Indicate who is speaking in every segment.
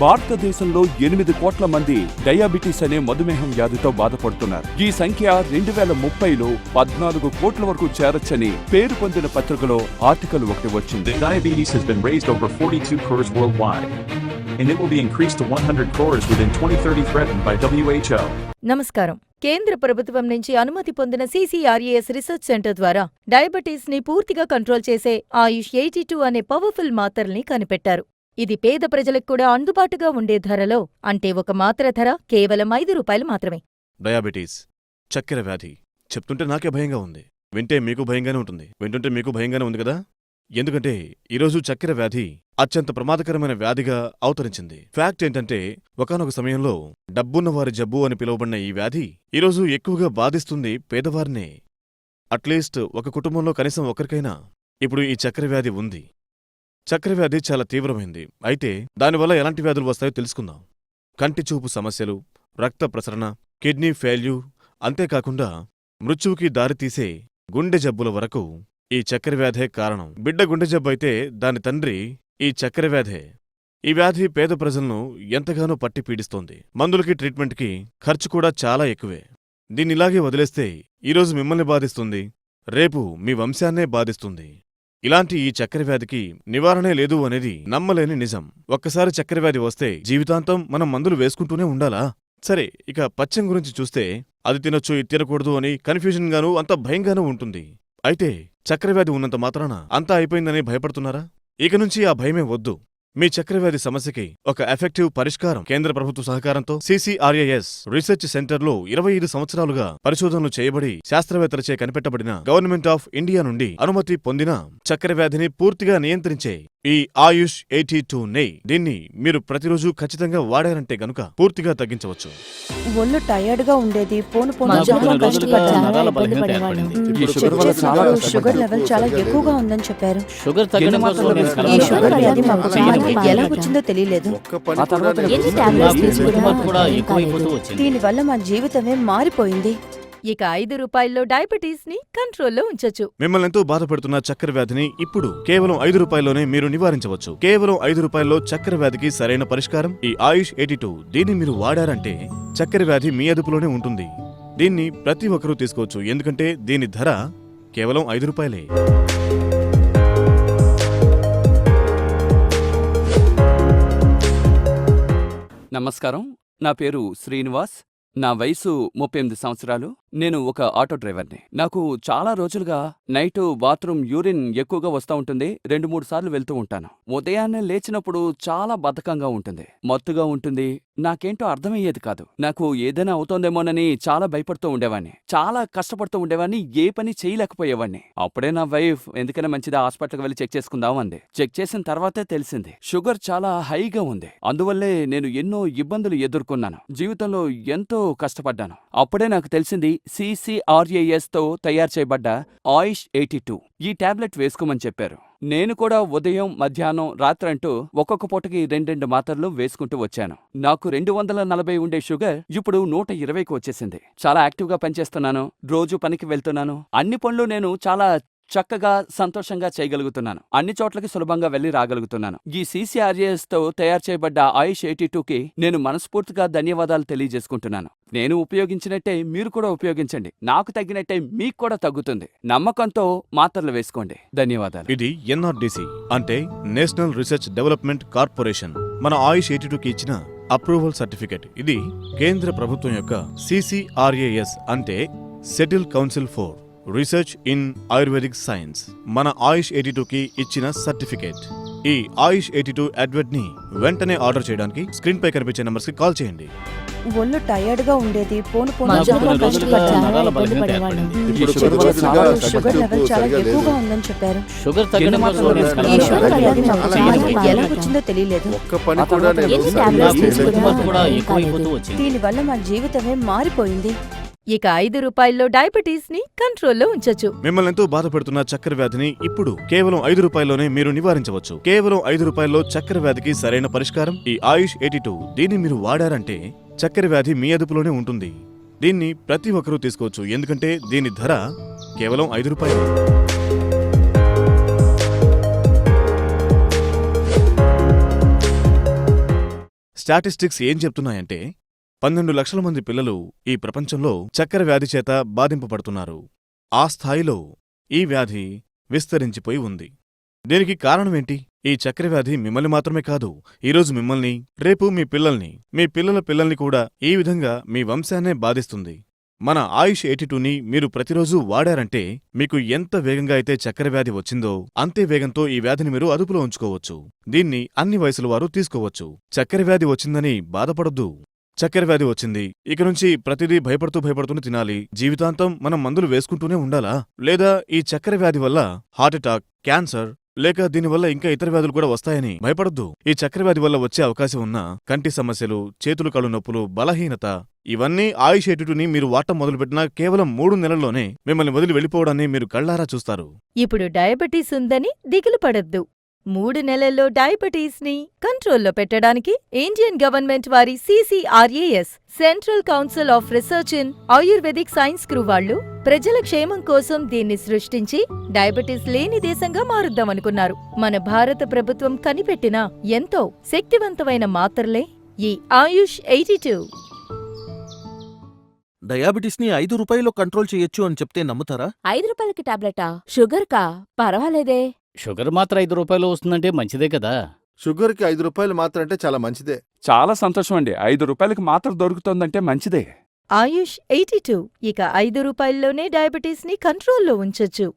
Speaker 1: భారతదేశంలో ఎనిమిది కోట్ల మంది డయాబెటీస్ అనే మధుమేహం వ్యాధితో బాధపడుతున్నారు. ఈ సంఖ్య రెండు వేల ముప్పైలో పద్నాలుగు కోట్ల వరకు చేరొచ్చని పేరు పొందిన పత్రికలో ఆర్టికల్ ఒకటి వచ్చింది.
Speaker 2: Diabetes has been raised over 42 crores worldwide, and it will be increased to 100 crores within 2030 threatened by WHO.
Speaker 3: నమస్కారం. కేంద్ర ప్రభుత్వం నుంచి అనుమతి పొందిన సీసీఆర్ఏఎస్ రీసెర్చ్ సెంటర్ ద్వారా డయాబెటీస్ని పూర్తిగా కంట్రోల్ చేసే ఆయుష్ ఎయిటీ టూ అనే పవర్ఫుల్ మాత్రల్ని కనిపెట్టారు. ఇది పేద ప్రజలకు కూడా అందుబాటుగా ఉండే ధరలో అంటే ఒక మాత్ర ధర కేవలం ఐదు రూపాయలు మాత్రమే.
Speaker 4: డయాబెటీస్ చక్కెర వ్యాధి. చెప్తుంటే నాకే భయంగా ఉంది. వింటే మీకు భయంగానే ఉంటుంది. వింటుంటే మీకు భయంగానే ఉంది కదా? ఎందుకంటే ఈరోజు చక్కెర వ్యాధి అత్యంత ప్రమాదకరమైన వ్యాధిగా అవతరించింది. ఫ్యాక్ట్ ఏంటంటే ఒకానొక సమయంలో డబ్బున్నవారి జబ్బు అని పిలువబడిన ఈ వ్యాధి ఈరోజు ఎక్కువగా బాధిస్తుంది పేదవారినే. అట్లీస్ట్ ఒక కుటుంబంలో కనీసం ఒకరికైనా ఇప్పుడు ఈ చక్కెర వ్యాధి ఉంది. చక్కెర వ్యాధి చాలా తీవ్రమైంది. అయితే దానివల్ల ఎలాంటి వ్యాధులు వస్తాయో తెలుసుకుందాం. కంటి చూపు సమస్యలు రక్త ప్రసరణ కిడ్నీ ఫెయిల్యూ అంతేకాకుండా మృత్యువుకి దారితీసే గుండె జబ్బుల వరకు ఈ చక్కెర వ్యాధే కారణం. బిడ్డ గుండె జబ్బు అయితే దాని తండ్రి ఈ చక్కెర వ్యాధే. ఈ వ్యాధి పేద ప్రజలను ఎంతగానో పట్టి పీడిస్తోంది. మందులకి ట్రీట్మెంట్కి ఖర్చు కూడా చాలా ఎక్కువే. దీన్నిలాగే వదిలేస్తే ఈరోజు మిమ్మల్ని బాధిస్తుంది. రేపు మీ వంశాన్నే బాధిస్తుంది. ఇలాంటి ఈ చక్కెరవ్యాధికి నివారణే లేదు అనేది నమ్మలేని నిజం. ఒక్కసారి చక్కెరవ్యాధి వస్తే జీవితాంతం మనం మందులు వేసుకుంటూనే ఉండాలా? సరే ఇక పచ్చం గురించి చూస్తే అది తినొచ్చు ఇది తినకూడదు అని కన్ఫ్యూజన్గానూ అంత భయంగానూ ఉంటుంది. అయితే చక్రవ్యాధి ఉన్నంత మాత్రాన అంతా అయిపోయిందని భయపడుతున్నారా? ఇక నుంచి ఆ భయమే వద్దు. మీ చక్రవ్యాధి సమస్యకి ఒక ఎఫెక్టివ్ పరిష్కారం కేంద్ర ప్రభుత్వ సహకారంతో సిసిఆర్ఏఎస్ రీసెర్చ్ సెంటర్లో ఇరవై ఐదు సంవత్సరాలుగా పరిశోధనలు చేయబడి శాస్త్రవేత్తలచే కనిపెట్టబడిన గవర్నమెంట్ ఆఫ్ ఇండియా నుండి అనుమతి పొందిన చక్రవ్యాధిని పూర్తిగా నియంత్రించే ఈ ఆయుష్ ఎయిటీ టూ నెయ్ దీన్ని మీరు ప్రతిరోజు ఖచ్చితంగా వాడారంటే గనుక పూర్తిగా తగ్గించవచ్చు
Speaker 5: ఒళ్ళు టయర్డ్గా ఉండేది పోను పోను
Speaker 6: నాకు
Speaker 5: చాలా
Speaker 6: కొన్ని రోజులుగా
Speaker 5: కష్టపడ్డాను
Speaker 6: నరాల
Speaker 5: ఇబ్బంది
Speaker 6: బలహీనత
Speaker 5: పడేవాళ్ళం.
Speaker 6: ఏర్పడింది.
Speaker 5: మ్మ్.
Speaker 6: ఈ
Speaker 5: చెక్
Speaker 6: షుగర్ వల్ల చాలా
Speaker 5: షుగర్. లెవెల్ చాలా ఎక్కువగా ఉందని చెప్పారు
Speaker 6: షుగర్ తగ్గడం కోసం నేను
Speaker 5: ఈ షుగర్
Speaker 6: లేదు.
Speaker 5: వ్యాధి. ఎలా వచ్చిందో తెలియలేదు
Speaker 7: టాబ్లెట్స్ తీసుకున్నా
Speaker 6: కూడా ఎక్కువైపోతూ. వచ్చింది
Speaker 5: దీని వల్ల మా జీవితమే మారిపోయింది
Speaker 3: ఇక ఐదు రూపాయల్లో డయాబెటీస్ని కంట్రోల్లో ఉంచొచ్చు.
Speaker 4: మిమ్మల్ని ఎంతో బాధపెడుతున్న చక్కెర వ్యాధిని ఇప్పుడు కేవలం ఐదు రూపాయల్లోనే మీరు నివారించవచ్చు. కేవలం ఐదు రూపాయల్లో చక్కెర వ్యాధికి సరైన పరిష్కారం? ఈ ఆయుష్ ఎయిటీ టూ దీన్ని మీరు వాడారంటే చక్కెర వ్యాధి మీ అదుపులోనే ఉంటుంది. దీన్ని ప్రతి ఒక్కరూ తీసుకోవచ్చు. ఎందుకంటే దీని ధర కేవలం ఐదు రూపాయలే.
Speaker 8: నమస్కారం. నా పేరు శ్రీనివాస్. నా వయసు ముప్పై ఎనిమిది సంవత్సరాలు. నేను ఒక ఆటో డ్రైవర్ని. నాకు చాలా రోజులుగా నైటు బాత్రూమ్ యూరిన్ ఎక్కువగా వస్తూ ఉంటుంది. రెండు మూడు సార్లు వెళ్తూ ఉంటాను. ఉదయాన్నే లేచినప్పుడు చాలా బద్ధకంగా ఉంటుంది. మత్తుగా ఉంటుంది. నాకేంటో అర్థమయ్యేది కాదు. నాకు ఏదైనా అవుతోందేమోనని చాలా భయపడుతూ ఉండేవాణ్ణి చాలా కష్టపడుతూ ఉండేవాణ్ణి ఏ పని చేయలేకపోయేవాణ్ణి అప్పుడే నా వైఫ్ ఎందుకైనా మంచిదా? హాస్పిటల్కి వెళ్ళి చెక్ చేసుకుందాం అంది. చెక్ చేసిన తర్వాతే తెలిసింది. షుగర్ చాలా హైగా ఉంది. అందువల్లే నేను ఎన్నో ఇబ్బందులు ఎదుర్కొన్నాను. జీవితంలో ఎంతో కష్టపడ్డాను. అప్పుడే నాకు తెలిసింది తో తయారు చేయబడ్డ ఆయుష్ ఎయిటీ టూ. ఈ టాబ్లెట్ వేసుకోమని చెప్పారు. నేను కూడా ఉదయం మధ్యాహ్నం రాత్రంటూ ఒక్కొక్క పూటకి రెండెండు మాత్రలు వేసుకుంటూ వచ్చాను. నాకు రెండు వందల నలభై ఉండే షుగర్ ఇప్పుడు నూట ఇరవైకి వచ్చేసింది. చాలా యాక్టివ్గా పనిచేస్తున్నాను. రోజు పనికి వెళ్తున్నాను. అన్ని పనులు నేను చాలా చక్కగా సంతోషంగా చేయగలుగుతున్నాను. అన్ని చోట్లకి సులభంగా వెళ్ళి రాగలుగుతున్నాను. ఈ సీసీఆర్ఏఎస్తో తయారు చేయబడ్డ ఆయుష్ ఎయిటీ టూకి నేను మనస్ఫూర్తిగా ధన్యవాదాలు తెలియజేసుకుంటున్నాను. నేను ఉపయోగించినట్టే మీరు కూడా ఉపయోగించండి. నాకు తగ్గినట్టే మీకు కూడా తగ్గుతుంది. నమ్మకంతో మాత్రలు వేసుకోండి. ధన్యవాదాలు.
Speaker 4: ఇది ఎన్ఆర్డిసి అంటే నేషనల్ రీసెర్చ్ డెవలప్మెంట్ కార్పొరేషన్. మన ఆయుష్ ఎయిటీ టూకి ఇచ్చిన అప్రూవల్ సర్టిఫికెట్. ఇది కేంద్ర ప్రభుత్వం యొక్క C C R A S అంటే central council for. Research in Ayurvedic science మన ఆయుష్ ఎయిటీ టూకి ఇచ్చిన సర్టిఫికేట్ ఈ ఆయుష్ ఎయిటీ టూ అడ్వర్ట్ని వెంటనే ఆర్డర్ చేయడానికి స్క్రీన్ పై కనిపించే నంబర్స్కి కాల్ చేయండి
Speaker 5: ఒళ్ళు టయర్డ్గా ఉండేది పోను పోను
Speaker 6: నాకు
Speaker 5: చాలా
Speaker 6: కొన్ని రోజులుగా
Speaker 5: కష్టపడ్డాను
Speaker 6: నరాల
Speaker 7: ఇబ్బంది
Speaker 6: బలహీనత
Speaker 7: పడేవాళ్ళం.
Speaker 6: ఏర్పడింది.
Speaker 5: మ్మ్.
Speaker 6: ఈ
Speaker 5: చెక్
Speaker 6: షుగర్ వల్ల
Speaker 5: చేసినప్పుడు
Speaker 6: చాలా
Speaker 5: షుగర్ లెవెల్ చాలా
Speaker 9: సరిగ్గా
Speaker 5: ఎక్కువగా. ఉందని చెప్పారు
Speaker 6: షుగర్ తగ్గడం కోసం నేను?
Speaker 5: ఈ
Speaker 6: లేదు.
Speaker 5: ఎలా వచ్చిందో తెలియలేదు
Speaker 9: ఒక్క పని
Speaker 6: ఆ
Speaker 9: కూడా
Speaker 6: తర్వాత
Speaker 9: నేను
Speaker 7: ఎన్ని
Speaker 9: సరిగ్గా
Speaker 7: టాబ్లెట్స్
Speaker 9: చేయలేదు.
Speaker 7: తీసుకున్నా
Speaker 6: గుండెపోటు కూడా
Speaker 7: ఏం
Speaker 6: ఎక్కువైపోతూ
Speaker 7: కాలేదు.
Speaker 6: వచ్చింది
Speaker 5: దీని వల్ల మా జీవితమే మారిపోయింది
Speaker 3: ఇక ఐదు రూపాయల్లో డయాబెటీస్ని కంట్రోల్లో ఉంచొచ్చు.
Speaker 4: మిమ్మల్ని ఎంతో బాధపడుతున్న చక్కెర వ్యాధిని ఇప్పుడు కేవలం ఐదు రూపాయల్లోనే మీరు నివారించవచ్చు. కేవలం ఐదు రూపాయల్లో చక్కెర వ్యాధికి సరైన పరిష్కారం ఈ ఆయుష్ ఎయిటీ టూ. దీన్ని మీరు వాడారంటే చక్కెర వ్యాధి మీ అదుపులోనే ఉంటుంది. దీన్ని ప్రతి ఒక్కరూ తీసుకోవచ్చు. ఎందుకంటే దీని ధర కేవలం ఐదు రూపాయలు. స్టాటిస్టిక్స్ ఏం చెప్తున్నాయంటే పన్నెండు లక్షల మంది పిల్లలు ఈ ప్రపంచంలో చక్కెర వ్యాధి చేత బాధింపబడుతున్నారు. ఆ స్థాయిలో ఈ వ్యాధి విస్తరించిపోయి ఉంది. దీనికి కారణమేంటి? ఈ చక్కెర వ్యాధి మిమ్మల్ని మాత్రమే కాదు ఈరోజు మిమ్మల్ని రేపు మీ పిల్లల్ని మీ పిల్లల పిల్లల్ని కూడా ఈ విధంగా మీ వంశాన్నే బాధిస్తుంది. మన ఆయుష్ ఎయిటీటూని మీరు ప్రతిరోజూ వాడారంటే మీకు ఎంత వేగంగా అయితే చక్కెర వ్యాధి వచ్చిందో అంతే వేగంతో ఈ వ్యాధిని మీరు అదుపులో ఉంచుకోవచ్చు. దీన్ని అన్ని వయసుల వారు తీసుకోవచ్చు. చక్కెర వ్యాధి వచ్చిందని బాధపడొద్దు. చక్కెర వ్యాధి వచ్చింది. ఇక నుంచి ప్రతిదీ భయపడుతూ భయపడుతూనే తినాలి. జీవితాంతం మనం మందులు వేసుకుంటూనే ఉండాలా? లేదా ఈ చక్కెర వ్యాధి వల్ల హార్ట్అటాక్ క్యాన్సర్ లేక దీనివల్ల ఇంకా ఇతర వ్యాధులు కూడా వస్తాయని భయపడొద్దు. ఈ చక్రవ్యాధి వల్ల వచ్చే అవకాశం ఉన్న కంటి సమస్యలు చేతులు కళ్ళు నొప్పులు బలహీనత ఇవన్నీ ఆయుష్ ఎటుని మీరు వాటం మొదలుపెట్టిన కేవలం మూడు నెలల్లోనే మిమ్మల్ని వదిలి వెళ్ళిపోవడాన్ని మీరు కళ్ళారా చూస్తారు.
Speaker 3: ఇప్పుడు డయాబెటీస్ ఉందని దిగులు పడద్దు. మూడు నెలల్లో డయాబెటీస్ని కంట్రోల్లో పెట్టడానికి ఇండియన్ గవర్నమెంట్ వారి CCRAS central council of research in Ayurvedic science crew వాళ్ళు ప్రజల క్షేమం కోసం దీన్ని సృష్టించి డయాబెటీస్ లేని దేశంగా మారుద్దామనుకున్నారు మన భారత ప్రభుత్వం కనిపెట్టిన ఎంతో శక్తివంతమైన మాత్రలే ఈ ఆయుష్ ఎయిటీ టూ.
Speaker 7: డయాబెటిస్ని ఐదు రూపాయల్లో కంట్రోల్ చేయొచ్చు అని చెప్తే నమ్ముతారా?
Speaker 5: ఐదు రూపాయలకి టాబ్లెటా? షుగర్ కా పర్వాలేదే.
Speaker 6: షుగర్ మాత్రం ఐదు రూపాయలు వస్తుందంటే మంచిదే కదా.
Speaker 9: షుగర్కి ఐదు రూపాయలు మాత్రం అంటే చాలా మంచిదే.
Speaker 1: చాలా సంతోషం అండి ఐదు రూపాయలకి మాత్రం దొరుకుతోందంటే మంచిదే.
Speaker 3: Ayush eighty two. ఇక ఐదు రూపాయల్లోనే డయాబెటీస్ని కంట్రోల్లో ఉంచొచ్చు.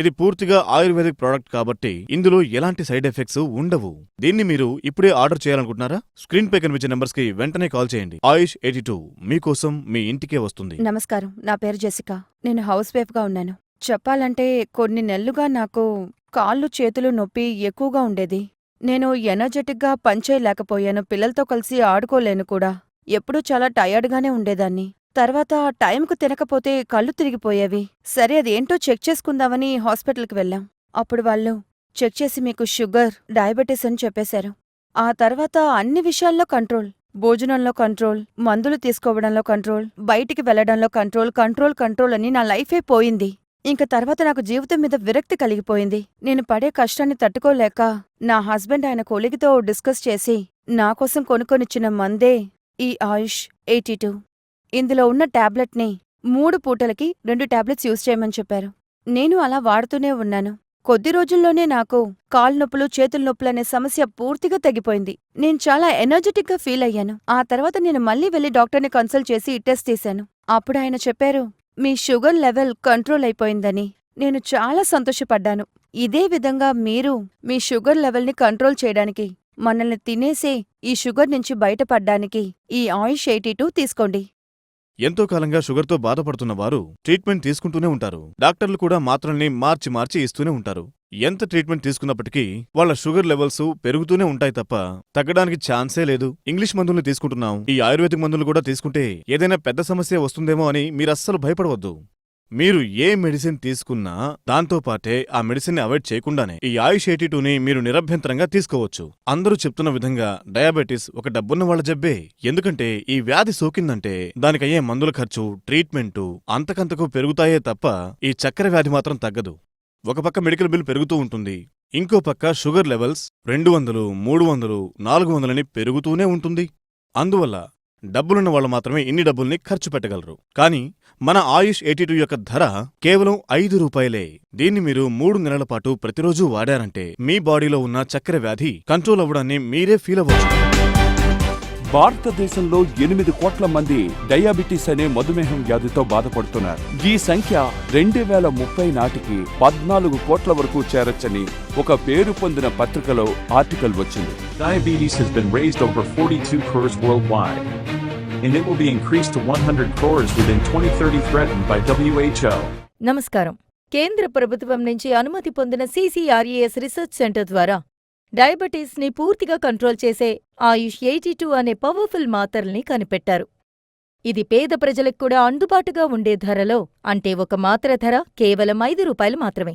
Speaker 4: ఇది పూర్తిగా ఆయుర్వేదిక్ ప్రోడక్ట్ కాబట్టి ఇందులో ఎలాంటి సైడ్ ఎఫెక్ట్స్ ఉండవు. దీన్ని మీరు ఇప్పుడే ఆర్డర్ చేయాలనుకుంటున్నారా? స్క్రీన్ పై కనిపించే నంబర్స్కి వెంటనే కాల్ చేయండి. ఆయుష్ ఎయిటీ టూ మీకోసం మీ ఇంటికే వస్తుంది.
Speaker 5: నమస్కారం. నా పేరు జెసికా. నేను హౌస్ వైఫ్గా ఉన్నాను. చెప్పాలంటే కొన్ని నెలలుగా నాకు కాళ్ళు చేతులు నొప్పి ఎక్కువగా ఉండేది. నేను ఎనర్జెటిక్గా పనిచేయలేకపోయాను పిల్లలతో కలిసి ఆడుకోలేను కూడా. ఎప్పుడూ చాలా టయర్డ్గానే ఉండేదాన్ని. తర్వాత టైంకు తినకపోతే కళ్ళు తిరిగిపోయేవి. సరే అదేంటో చెక్ చేసుకుందామని హాస్పిటల్కి వెళ్ళాం. అప్పుడు వాళ్ళు చెక్ చేసి మీకు షుగర్ డయాబెటీస్ అని చెప్పేశారు. ఆ తర్వాత అన్ని విషయాల్లో కంట్రోల్. భోజనంలో కంట్రోల్ మందులు తీసుకోవడంలో కంట్రోల్ బయటికి వెళ్ళడంలో కంట్రోల్ కంట్రోల్ కంట్రోల్ అని నా లైఫే పోయింది. ఇంక తర్వాత నాకు జీవితం మీద విరక్తి కలిగిపోయింది. నేను పడే కష్టాన్ని తట్టుకోలేక నా హస్బెండ్ ఆయన కొలిగితో డిస్కస్ చేసి నా కోసం కొనుక్కొనిచ్చిన మందే ఈ ఆయుష్ ఎయిటీ టూ. ఇందులో ఉన్న టాబ్లెట్ని మూడు పూటలకి రెండు టాబ్లెట్స్ యూజ్ చేయమని చెప్పారు. నేను అలా వాడుతూనే ఉన్నాను. కొద్ది రోజుల్లోనే నాకు కాల్ నొప్పులు చేతుల నొప్పులు అనే సమస్య పూర్తిగా తగ్గిపోయింది నేను చాలా ఎనర్జెటిక్గా ఫీల్ అయ్యాను. ఆ తర్వాత నేను మళ్ళీ వెళ్ళి డాక్టర్ని కన్సల్ట్ చేసి టెస్ట్ తీశాను. అప్పుడు ఆయన చెప్పారు మీ షుగర్ లెవెల్ కంట్రోల్ అయిపోయిందని నేను చాలా సంతోషపడ్డాను. ఇదే విధంగా మీరు మీ షుగర్ లెవెల్ని కంట్రోల్ చేయడానికి మనల్ని తినేసే ఈ షుగర్ నుంచి బయటపడ్డానికి ఈ ఆయుష్ ఎయిటీ టూ తీసుకోండి.
Speaker 4: ఎంతో కాలంగా షుగర్తో బాధపడుతున్న వారు ట్రీట్మెంట్ తీసుకుంటూనే ఉంటారు. డాక్టర్లు కూడా మాత్రల్ని మార్చి మార్చి ఇస్తూనే ఉంటారు. ఎంత ట్రీట్మెంట్ తీసుకున్నప్పటికీ వాళ్ళ షుగర్ లెవెల్స్ పెరుగుతూనే ఉంటాయి తప్ప తగ్గడానికి ఛాన్సే లేదు. ఇంగ్లీష్ మందుల్ని తీసుకుంటున్నాం. ఈ ఆయుర్వేదిక్ మందులు కూడా తీసుకుంటే ఏదైనా పెద్ద సమస్య వస్తుందేమో అని మీరస్సలు భయపడవద్దు. మీరు ఏ మెడిసిన్ తీసుకున్నా దాంతో పాటే ఆ మెడిసిన్ అవాయిడ్ చేయకుండానే ఈ ఆయుష్ ఎయిటీటూని మీరు నిరభ్యంతరంగా తీసుకోవచ్చు. అందరూ చెప్తున్న విధంగా డయాబెటిస్ ఒక డబ్బున్న వాళ్ళ జబ్బే. ఎందుకంటే ఈ వ్యాధి సోకిందంటే దానికయ్యే మందుల ఖర్చు ట్రీట్మెంటు అంతకంతకు పెరుగుతాయే తప్ప ఈ చక్కెర వ్యాధి మాత్రం తగ్గదు. ఒక పక్క మెడికల్ బిల్ పెరుగుతూ ఉంటుంది ఇంకో పక్క షుగర్ లెవెల్స్ రెండు వందలు మూడు వందలు నాలుగు వందలని పెరుగుతూనే ఉంటుంది. అందువల్ల డబ్బులున్న వాళ్ళు మాత్రమే ఇన్ని డబ్బుల్ని ఖర్చు పెట్టగలరు. కానీ మన ఆయుష్ ఎయిటీ యొక్క ధర కేవలం ఐదు రూపాయలే. దీన్ని మీరు మూడు నెలల పాటు ప్రతిరోజూ వాడారంటే మీ బాడీలో ఉన్న చక్కెర వ్యాధి కంట్రోల్ అవ్వడాన్ని మీరే ఫీల్ అవ్వచ్చు.
Speaker 1: భారతదేశంలో ఎనిమిది కోట్ల మంది డయాబెటీస్ అనే మధుమేహం వ్యాధితో బాధపడుతున్నారు ఈ సంఖ్య రెండు వేల ముప్పై నాటికి పద్నాలుగు కోట్ల వరకు చేరొచ్చని ఒక పేరు పొందిన పత్రికలో ఆర్టికల్ వచ్చింది
Speaker 2: Diabetes has been raised over 42 crores worldwide. And it will be increased to 100 crores within 2030 threatened by WHO.
Speaker 3: నమస్కారం కేంద్ర ప్రభుత్వం నుంచి అనుమతి పొందిన సిసిఆర్ఏఎస్ రీసెర్చ్ సెంటర్ ద్వారా డయాబెటీస్ని పూర్తిగా కంట్రోల్ చేసే ఆయుష్ ఎయిటీ టూ అనే పవర్ఫుల్ మాత్రల్ని కనిపెట్టారు. ఇది పేద ప్రజలకు కూడా అందుబాటుగా ఉండే ధరలో అంటే ఒక మాత్ర ధర కేవలం ఐదు రూపాయలు మాత్రమే.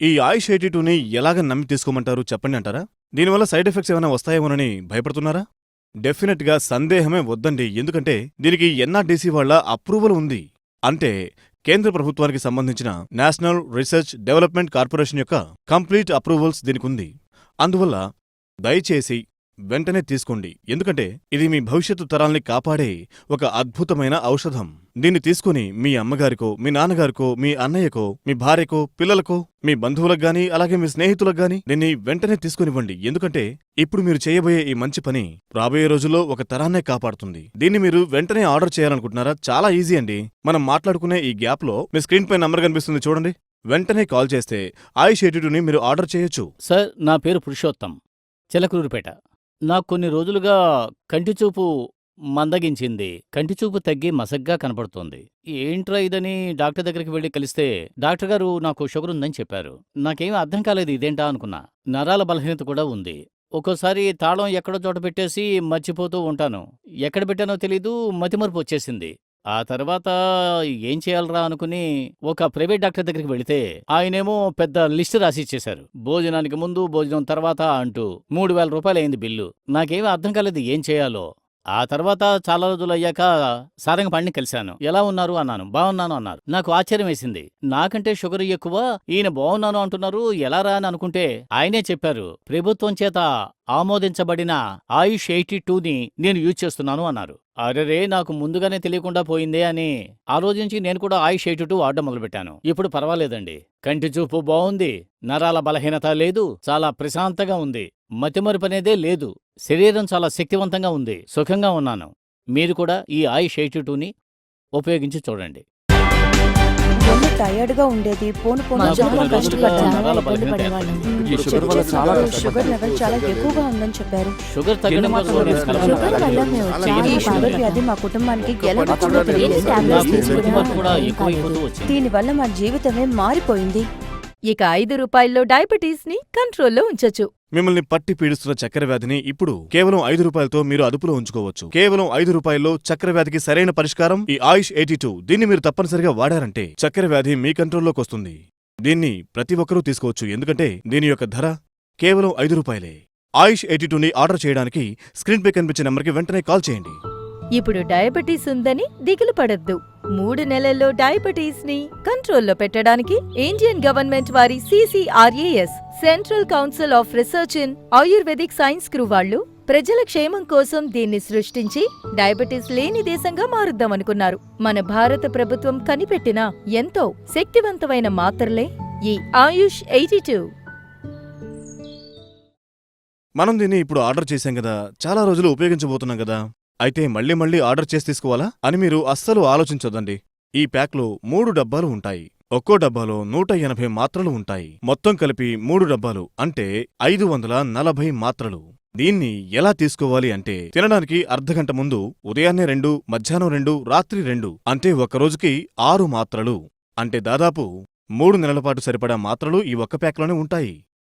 Speaker 4: ఈ ఆయుష్ ఎయిటీటూని ఎలాగ నమ్మి తీసుకోమంటారు చెప్పండి అంటారా? దీనివల్ల సైడ్ ఎఫెక్ట్స్ ఏమైనా వస్తాయేమోనని భయపడుతున్నారా? డెఫినెట్గా సందేహమే వద్దండి ఎందుకంటే దీనికి ఎన్ఆర్డీసీ వాళ్ళ అప్రూవల్ ఉంది. అంటే కేంద్ర ప్రభుత్వానికి సంబంధించిన నేషనల్ రీసెర్చ్ డెవలప్మెంట్ కార్పొరేషన్ యొక్క కంప్లీట్ అప్రూవల్స్ దీనికుంది. అందువల్ల దయచేసి వెంటనే తీసుకోండి. ఎందుకంటే ఇది మీ భవిష్యత్తు తరాల్ని కాపాడే ఒక అద్భుతమైన ఔషధం. దీన్ని తీసుకుని మీ అమ్మగారికో మీ నాన్నగారికో మీ అన్నయ్యకో మీ భార్యకో పిల్లలకో మీ బంధువులకు గాని అలాగే మీ స్నేహితులకు గాని దీన్ని వెంటనే తీసుకునివ్వండి. ఎందుకంటే ఇప్పుడు మీరు చేయబోయే ఈ మంచి పని రాబోయే రోజుల్లో ఒక తరాన్నే కాపాడుతుంది. దీన్ని మీరు వెంటనే ఆర్డర్ చేయాలనుకుంటున్నారా? చాలా ఈజీ అండి. మనం మాట్లాడుకునే ఈ గ్యాప్లో మీ స్క్రీన్ పై నంబర్ కనిపిస్తుంది చూడండి. వెంటనే కాల్ చేస్తే ఆయుష్ ఎయిటీని మీరు ఆర్డర్ చేయొచ్చు.
Speaker 6: సార్ నా పేరు పురుషోత్తం. చిలకూరుపేట నాకు కొన్ని రోజులుగా కంటి చూపు మందగించింది. కంటి చూపు తగ్గి మసగ్గా కనపడుతోంది. ఏంట్రా ఇదని డాక్టర్ దగ్గరికి వెళ్ళి కలిస్తే డాక్టర్ గారు నాకు షుగర్ ఉందని చెప్పారు. నాకేమీ అర్థం కాలేదు ఇదేంటా అనుకున్నా. నరాల బలహీనత కూడా ఉంది. ఒక్కోసారి తాళం ఎక్కడో చోట పెట్టేసి మర్చిపోతూ ఉంటాను. ఎక్కడ పెట్టానో తెలీదు మతిమరుపు వచ్చేసింది. ఆ తర్వాత ఏం చేయాలరా అనుకుని ఒక ప్రైవేట్ డాక్టర్ దగ్గరికి వెళితే ఆయనేమో పెద్ద లిస్ట్ రాసి ఇచ్చేశారు. భోజనానికి ముందు భోజనం తర్వాత అంటూ మూడు వేల రూపాయలు అయింది బిల్లు. నాకేమీ అర్థం కాలేదు ఏం చేయాలో. ఆ తర్వాత చాలా రోజులు అయ్యాక సారంగపాణిని కలిశాను. ఎలా ఉన్నారు అన్నాను. బాగున్నాను అన్నారు. నాకు ఆశ్చర్యం వేసింది. నాకంటే షుగర్ ఎక్కువ ఈయన బాగున్నాను అంటున్నారు. ఎలా రా అని అనుకుంటే ఆయనే చెప్పారు. ప్రభుత్వం చేత ఆమోదించబడిన ఆయుష్ ఎయిటీ టూని నేను యూజ్ చేస్తున్నాను అన్నారు. అరెరే నాకు ముందుగానే తెలియకుండా పోయిందే అని ఆ రోజు నుంచి నేను కూడా ఆయుష్ ఎయిటీ వాడడం మొదలుపెట్టాను. ఇప్పుడు పర్వాలేదండి. కంటి చూపు బాగుంది నరాల బలహీనత లేదు. చాలా ప్రశాంతంగా ఉంది. మతిమరుపనేదే లేదు. శరీరం చాలా శక్తివంతంగా ఉంది. సుఖంగా ఉన్నాను. మీరు కూడా ఈ ఆయుష్ ఎయిటీ ఉపయోగించి చూడండి.
Speaker 5: ఒళ్ళు టయర్డ్గా ఉండేది. పోను పోను చాలా కష్టపడ్డాను
Speaker 1: షుగర్
Speaker 5: లెవెల్ చాలా ఎక్కువగా ఉందని చెప్పారు.
Speaker 6: షుగర్
Speaker 5: వల్ల మేము ఈ షుగర్ వ్యాధి మా కుటుంబానికి ఎలా వచ్చింది. దీనివల్ల మా జీవితమే మారిపోయింది.
Speaker 3: ఇక ఐదు రూపాయల్లో డయాబెటీస్ని కంట్రోల్లో ఉంచొచ్చు.
Speaker 4: మిమ్మల్ని పట్టి పీడిస్తున్న చక్కెర వ్యాధిని ఇప్పుడు కేవలం ఐదు రూపాయలతో మీరు అదుపులో ఉంచుకోవచ్చు. కేవలం ఐదు రూపాయల్లో చక్కెర వ్యాధికి సరైన పరిష్కారం ఈ ఆయుష్ ఎయిటీ టూ. దీన్ని మీరు తప్పనిసరిగా వాడారంటే చక్కెర వ్యాధి మీ కంట్రోల్లోకి వస్తుంది. దీన్ని ప్రతి ఒక్కరూ తీసుకోవచ్చు. ఎందుకంటే దీని యొక్క ధర కేవలం ఐదు రూపాయలే. ఆయుష్ ఎయిటీ టూని ఆర్డర్ చేయడానికి స్క్రీన్ పై కనిపించే నెంబర్కి వెంటనే కాల్ చేయండి.
Speaker 3: ఇప్పుడు డయాబెటీస్ ఉందని దిగులు పడద్దు. మూడు నెలల్లో డయాబెటీస్ని కంట్రోల్లో పెట్టడానికి ఇండియన్ గవర్నమెంట్ వారి CCRAS central council of research in Ayurvedic science crew వాళ్ళు ప్రజల క్షేమం కోసం దీన్ని సృష్టించి డయాబెటీస్ లేని దేశంగా మారుద్దామనుకున్నారు మన భారత ప్రభుత్వం కనిపెట్టిన ఎంతో శక్తివంతమైన మాత్రలే ఈ ఆయుష్ ఎయిటీ టూ.
Speaker 4: మనం దీన్ని ఇప్పుడు ఆర్డర్ చేశాం కదా. చాలా రోజులు ఉపయోగించబోతున్నాం కదా. అయితే మళ్ళీ మళ్ళీ ఆర్డర్ చేసి తీసుకోవాలా? అని మీరు అస్సలు ఆలోచించొద్దండి. ఈ ప్యాక్లో మూడు డబ్బాలు ఉంటాయి. ఒక్కో డబ్బాలో నూట ఎనభై మాత్రలు ఉంటాయి. మొత్తం కలిపి మూడు డబ్బాలు అంటే ఐదు వందల నలభై మాత్రలు. దీన్ని ఎలా తీసుకోవాలి అంటే తినడానికి అర్ధగంట ముందు ఉదయాన్నే రెండు మధ్యాహ్నం రెండు రాత్రి రెండు అంటే ఒక్క రోజుకి ఆరు మాత్రలు. అంటే దాదాపు మూడు నెలల పాటు సరిపడా మాత్రలు ఈ ఒక్క ప్యాక్లోనే ఉంటాయి.